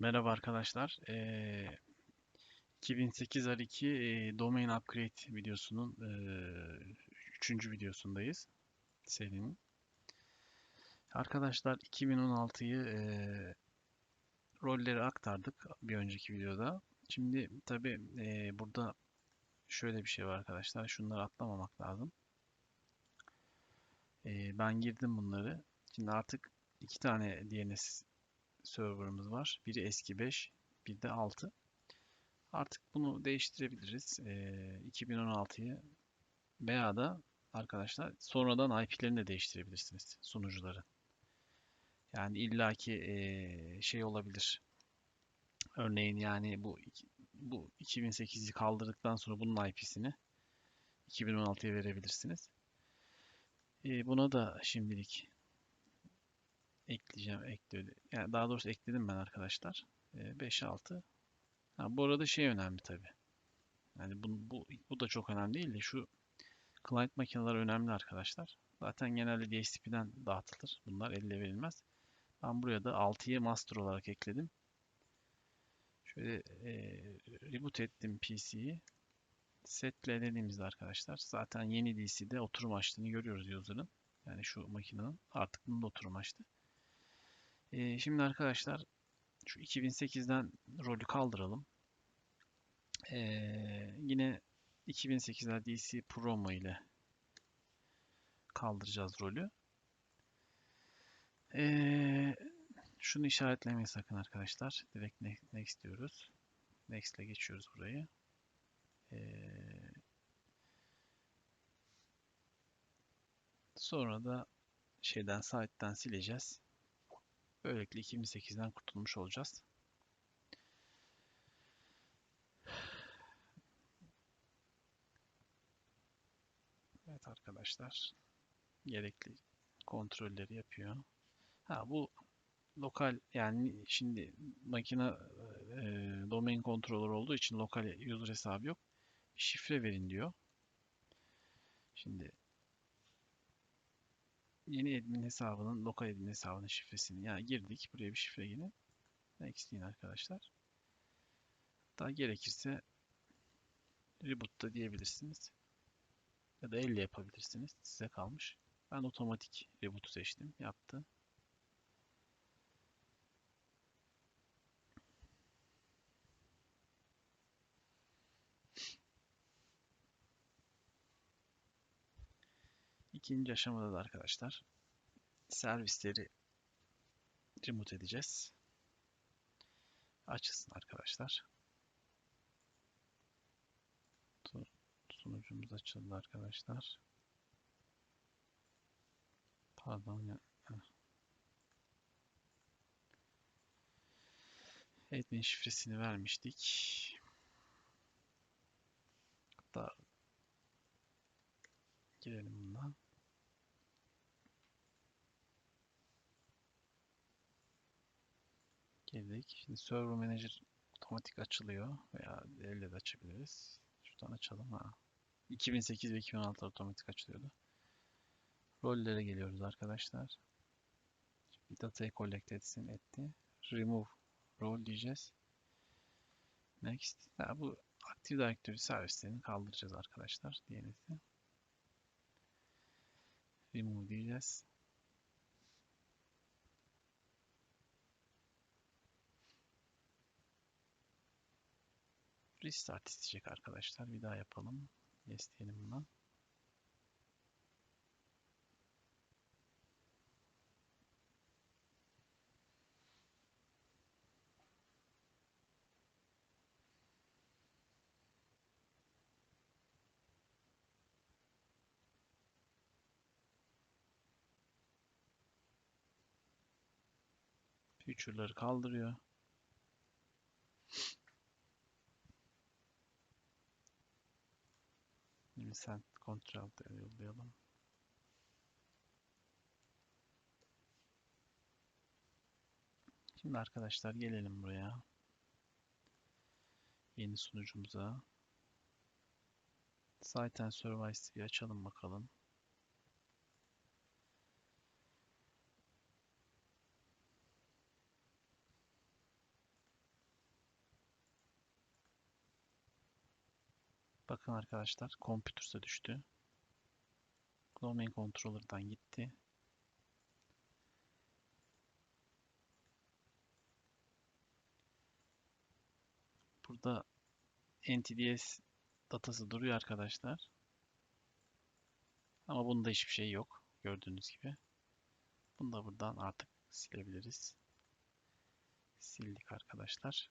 Merhaba arkadaşlar. Ee, 2008 R2 e, Domain Upgrade videosunun e, üçüncü videosundayız serinin. Arkadaşlar 2016'yı e, rolleri aktardık bir önceki videoda. Şimdi tabi e, burada şöyle bir şey var arkadaşlar. Şunları atlamamak lazım. E, ben girdim bunları. Şimdi artık iki tane DNS serverımız var. Biri eski 5, bir de 6. Artık bunu değiştirebiliriz. Ee, 2016'yı veya da arkadaşlar sonradan IP'lerini de değiştirebilirsiniz sunucuların. Yani illaki e, şey olabilir. Örneğin yani bu bu 2008'i kaldırdıktan sonra bunun IP'sini 2016'ya verebilirsiniz. E, buna da şimdilik ekleyeceğim ekledi. Yani daha doğrusu ekledim ben arkadaşlar. E, 5 6. Ha, bu arada şey önemli tabi. Yani bu, bu, bu da çok önemli değil de şu client makineler önemli arkadaşlar. Zaten genelde DHCP'den dağıtılır. Bunlar elle verilmez. Ben buraya da 6'yı master olarak ekledim. Şöyle e, reboot ettim PC'yi. Setle dediğimizde arkadaşlar zaten yeni DC'de oturum açtığını görüyoruz user'ın. Yani şu makinenin artık bunda oturum açtı. Ee, şimdi arkadaşlar şu 2008'den rolü kaldıralım. Ee, yine 2008'ler DC Promo ile kaldıracağız rolü. Ee, şunu işaretlemeyi sakın arkadaşlar. Direkt next diyoruz. Next ile geçiyoruz burayı. Ee, sonra da şeyden site'den sileceğiz. Böylelikle 2008'den kurtulmuş olacağız. Evet arkadaşlar. Gerekli kontrolleri yapıyor. Ha bu lokal yani şimdi makine e, domain controller olduğu için lokal user hesabı yok. Şifre verin diyor. Şimdi yeni admin hesabının, lokal admin hesabının şifresini yani girdik. Buraya bir şifre yine. Next deyin arkadaşlar. Daha gerekirse reboot da diyebilirsiniz. Ya da elle yapabilirsiniz. Size kalmış. Ben otomatik reboot'u seçtim. Yaptı. İkinci aşamada da arkadaşlar servisleri remote edeceğiz. Açılsın arkadaşlar. Sunucumuz açıldı arkadaşlar. Pardon ya. Admin şifresini vermiştik. Hatta girelim bundan. Girdik. Şimdi Server Manager otomatik açılıyor veya elle de açabiliriz. Şuradan açalım ha. 2008 ve 2016 otomatik açılıyordu. Rollere geliyoruz arkadaşlar. Bir datayı collect etsin etti. Remove role diyeceğiz. Next. Ya bu Active Directory servislerini kaldıracağız arkadaşlar. DNS'i. Remove diyeceğiz. Restart isteyecek arkadaşlar. Bir daha yapalım. Yes diyelim buna. Future'ları kaldırıyor. Send kontrol yollayalım. Şimdi arkadaşlar gelelim buraya. Yeni sunucumuza. Site and Service'yi açalım bakalım. Bakın arkadaşlar, Computers'a düştü. Domain Controller'dan gitti. Burada NTDS datası duruyor arkadaşlar. Ama bunda hiçbir şey yok. Gördüğünüz gibi. Bunu da buradan artık silebiliriz. Sildik arkadaşlar.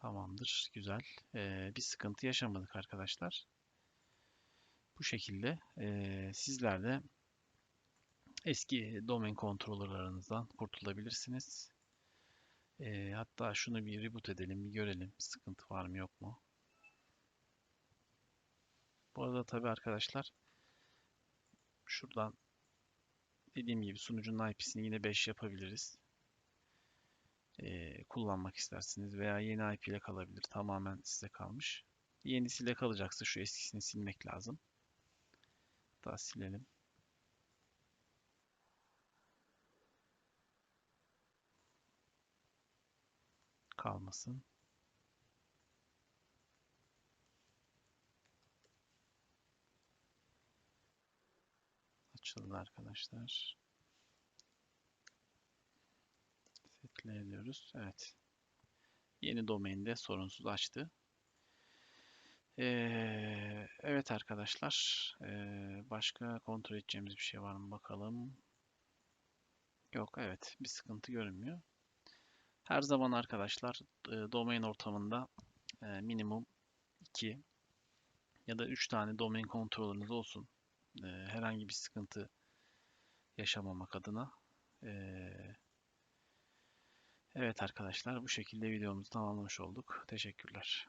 Tamamdır. Güzel. Ee, bir sıkıntı yaşamadık arkadaşlar. Bu şekilde ee, sizler de eski domain controller'larınızdan kurtulabilirsiniz. Ee, hatta şunu bir reboot edelim, bir görelim. Sıkıntı var mı yok mu? Bu arada tabii arkadaşlar şuradan dediğim gibi sunucunun IP'sini yine 5 yapabiliriz. Ee, kullanmak istersiniz veya yeni IP ile kalabilir. Tamamen size kalmış. Yenisiyle kalacaksa şu eskisini silmek lazım. Daha silelim. Kalmasın. Açıldı arkadaşlar. Ediyoruz. Evet. Yeni domainde sorunsuz açtı. Ee, evet arkadaşlar. Ee, başka kontrol edeceğimiz bir şey var mı bakalım. Yok evet. Bir sıkıntı görünmüyor. Her zaman arkadaşlar e, domain ortamında e, minimum 2 ya da 3 tane domain kontrolünüz olsun. E, herhangi bir sıkıntı yaşamamak adına. Evet arkadaşlar bu şekilde videomuzu tamamlamış olduk. Teşekkürler.